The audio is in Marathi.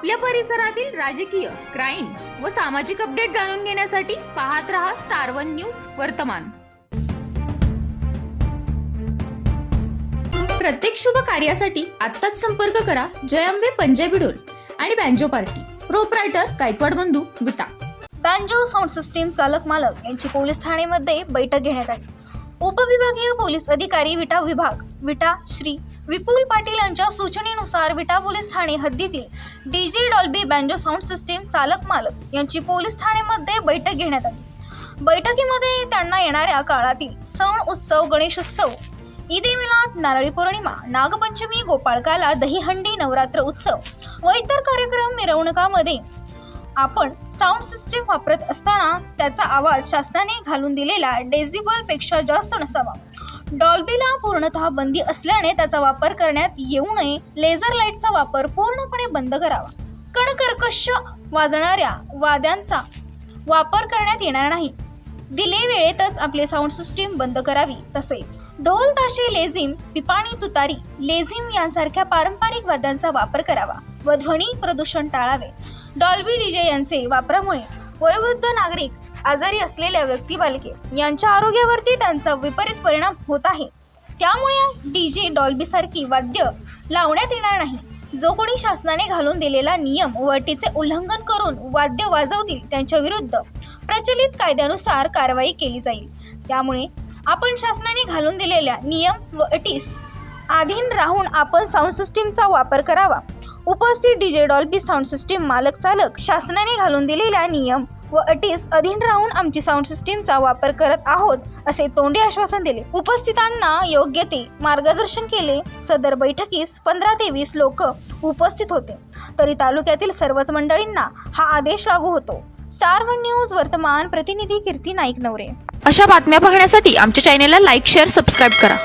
आपल्या परिसरातील राजकीय क्राईम व सामाजिक अपडेट जाणून घेण्यासाठी पाहत रहा स्टार वन न्यूज वर्तमान. प्रत्येक शुभ कार्यासाठी आत्ताच संपर्क करा जय अंबे पंजाबी डोल आणि बँजो पार्टी. प्रोपरायटर गायकवाड बंधू विटा बँजो साऊंड सिस्टीम चालक मालक यांची पोलीस ठाणेमध्ये बैठक घेण्यात आली. उपविभागीय पोलीस अधिकारी विटा विभाग विटा श्री विपुल पाटील यांच्या सूचनेनुसार विटा पोलीस ठाणे हद्दीतील D J Dolby banjo sound system चालक मालक यांची पोलीस ठाणेमध्ये बैठक घेण्यात आली. बैठकीमध्ये त्यांना येणाऱ्या काळातील सण उत्सव गणेशोत्सव ईद ए मिलाद नारळी पौर्णिमा नागपंचमी गोपाळकाला दहीहंडी नवरात्र उत्सव व इतर कार्यक्रम मिरवणुकामध्ये आपण साऊंड सिस्टीम वापरत असताना त्याचा आवाज शासनाने घालून दिलेला डेझिबलपेक्षा जास्त नसावा. डॉल्बीला पूर्णतः बंदी असल्याने त्याचा वापर करण्यात येऊ नये. लेझर लाईटचा वापर पूर्णपणे बंद करावा. कणकर्कश वाजणाऱ्या वाद्यांचा वापर करण्यात येणार नाही. दिले वेळेतच आपले साऊंड सिस्टीम बंद करावी. तसेच ढोल ताशे लेझिम पिपाणी तुतारी लेझिम यांसारख्या पारंपरिक वाद्यांचा वापर करावा व ध्वनी प्रदूषण टाळावे. डॉल्बी डीजे यांचे वापरामुळे वयोवृद्ध नागरिक आजारी असलेल्या व्यक्ती बालके यांच्या आरोग्यावरती त्यांचा विपरीत परिणाम होत आहे. त्यामुळे डी जे डॉल्बीसारखी वाद्य लावण्यात येणार नाही. जो कोणी शासनाने घालून दिलेला नियम व अटीचे उल्लंघन करून वाद्य वाजवतील त्यांच्या विरुद्ध प्रचलित कायद्यानुसार कारवाई केली जाईल. त्यामुळे आपण शासनाने घालून दिलेल्या नियम व अटीस आधीन राहून आपण साऊंड सिस्टीमचा वापर करावा. उपस्थित डीजे डॉल्बी साऊंड सिस्टीम मालक चालक शासनाने घालून दिलेल्या नियम व अटीस अधीन राहून आमची साऊंड सिस्टीमचा वापर करत आहोत असे तोंडी आश्वासन दिले. उपस्थितांना योग्य ते मार्गदर्शन केले. सदर बैठकीस पंधरा ते वीस लोक उपस्थित होते. तरी तालुक्यातील सर्वच मंडळींना हा आदेश लागू होतो. स्टार वन न्यूज वर्तमान प्रतिनिधी कीर्ती नाईक नवरे अशा बातम्या पाहण्यासाठी आमच्या चॅनेलला लाईक शेअर सबस्क्राईब करा.